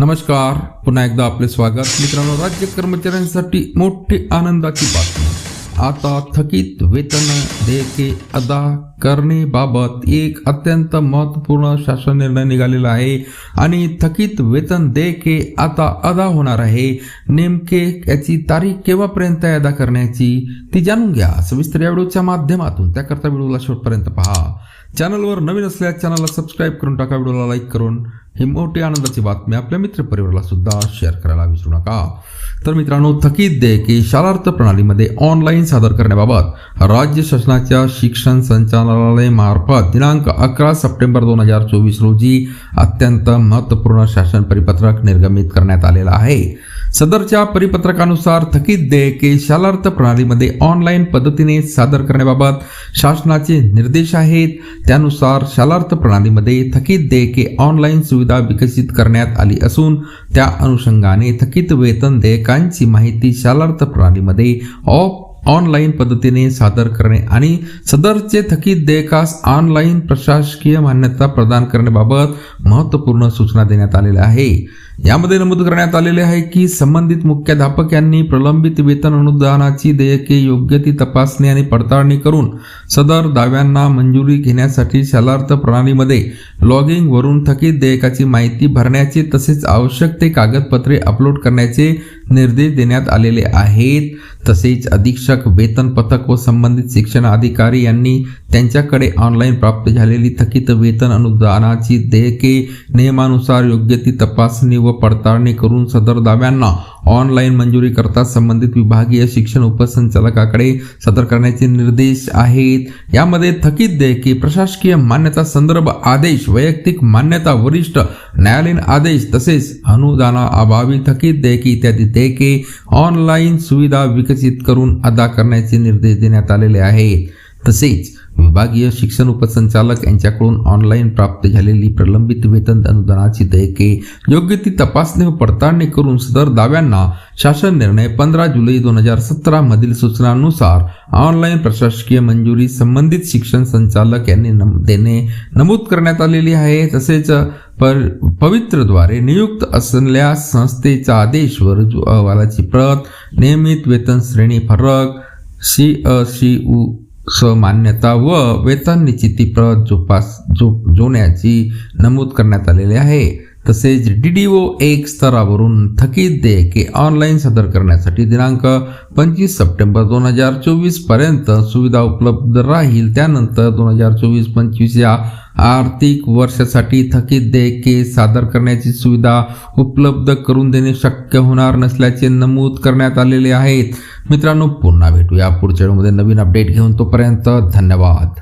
नमस्कार. पुन्हा एकदा आपले स्वागत. मित्रांनो राज्य कर्मचाऱ्यांसाठी मोठी आनंदाची बातमी. आता थकीत वेतन देयके अदा करणेबाबत एक अत्यंत महत्त्वपूर्ण शासन निर्णय निघालेला आहे आणि थकीत वेतन देयके आता अदा होणार आहे. नेमके याची तारीख केव्हापर्यंत अदा करण्याची ती जाणून घ्या. सविस्तर या व्हिडिओच्या माध्यमातून. त्याकरता व्हिडिओला शेवटपर्यंत पहा. चॅनलवर नवीन असल्यास चॅनलला सबस्क्राईब करून टाका. व्हिडिओला लाईक करून हे मोठी आनंदाची बातमी आपल्या मित्रपरिवाराला सुद्धा शेअर करायला विसरू नका. तर मित्रांनो थकीत देयके शालार्थ प्रणालीमध्ये ऑनलाईन सादर करण्याबाबत राज्य शासनाच्या शिक्षण संचालनालयामार्फत दिनांक अकरा सप्टेंबर दोन हजार चोवीस रोजी अत्यंत महत्त्वपूर्ण शासन परिपत्रक निर्गमित करण्यात आलेलं आहे. सदरच्या परिपत्रकानुसार थकीत देयके शालार्थ प्रणालीमध्ये ऑनलाईन पद्धतीने सादर करण्याबाबत शासनाचे निर्देश आहेत. त्यानुसार शालार्थ प्रणालीमध्ये थकीत देयके ऑनलाईन सुविधा विकसित करण्यात आली असून त्या अनुषंगाने थकीत वेतन देयकांची माहिती शालार्थ प्रणालीमध्ये ऑफ ऑनलाईन पद्धतीने सादर करणे आणि सदरचे थकीत देयकास ऑनलाईन प्रशासकीय मान्यता प्रदान करण्याबाबत महत्त्वपूर्ण सूचना देण्यात आलेल्या आहे. यामध्ये नमूद करण्यात आलेले आहे की संबंधित मुख्याध्यापक यांनी प्रलंबित वेतन अनुदानाची देयके योग्य ती तपासणी आणि पडताळणी करून सदर दाव्यांना मंजुरी घेण्यासाठी शालार्थ प्रणालीमध्ये लॉगिंग वरून थकीत देयकाची माहिती भरण्याचे तसेच आवश्यक ते कागदपत्रे अपलोड करण्याचे निर्देश देण्यात आलेले आहेत. तसेच अधीक्षक वेतन पथक व संबंधित शिक्षण अधिकारी यांनी त्यांच्याकडे ऑनलाईन प्राप्त झालेली थकीत वेतन अनुदानाची देयके नियमानुसार योग्य ती तपासणी व पडताळणी करून सदर दाव्यांना ऑनलाईन मंजुरी करता संबंधित विभागीय शिक्षण उपसंचालकाकडे सादर करण्याचे निर्देश आहेत. यामध्ये थकीत देयके प्रशासकीय मान्यता संदर्भ आदेश वैयक्तिक मान्यता वरिष्ठ न्यायालयीन आदेश तसेच अनुदाना अभावी थकीत देयके इत्यादी देयके ऑनलाईन सुविधा विकसित करून अदा करण्याचे निर्देश देण्यात आलेले आहेत. तसेच विभागीय शिक्षण उपसंचालक यांच्याकडून ऑनलाईन प्राप्त झालेली प्रलंबित वेतन अनुदानाची देयके योग्य ती तपासणी व पडताळणी करून सदर दाव्यांना शासन निर्णय पंधरा जुलै दोन हजार सतरा मधील सूचनानुसार ऑनलाईन प्रशासकीय मंजुरी संबंधित शिक्षण संचालक यांनी नम- देणे नमूद करण्यात आलेली आहे. तसेच पर पवित्रद्वारे नियुक्त असलेल्या संस्थेचा आदेश व रुजू अहवालाची प्रत नियमित वेतन श्रेणी फरक सी अ सी उ समान्यता व वेतन निश्चिती प्रत जोपास जो जोण्याची नमूद करण्यात आलेली आहे. तसेच डी डी ओ एक स्तरावरून थकीत देयके ऑनलाईन सादर करण्यासाठी दिनांक पंचवीस सप्टेंबर दोन हजार चोवीसपर्यंत सुविधा उपलब्ध राहील. त्यानंतर दोन हजार चोवीस पंचवीस या आर्थिक वर्षासाठी थकीत देयके सादर करण्याची सुविधा उपलब्ध करून देणे शक्य होणार नसल्याचे नमूद करण्यात आलेले आहेत. मित्रांनो पुन्हा भेटूया पुढच्या वेळेमध्ये नवीन अपडेट घेऊन तोपर्यंत धन्यवाद.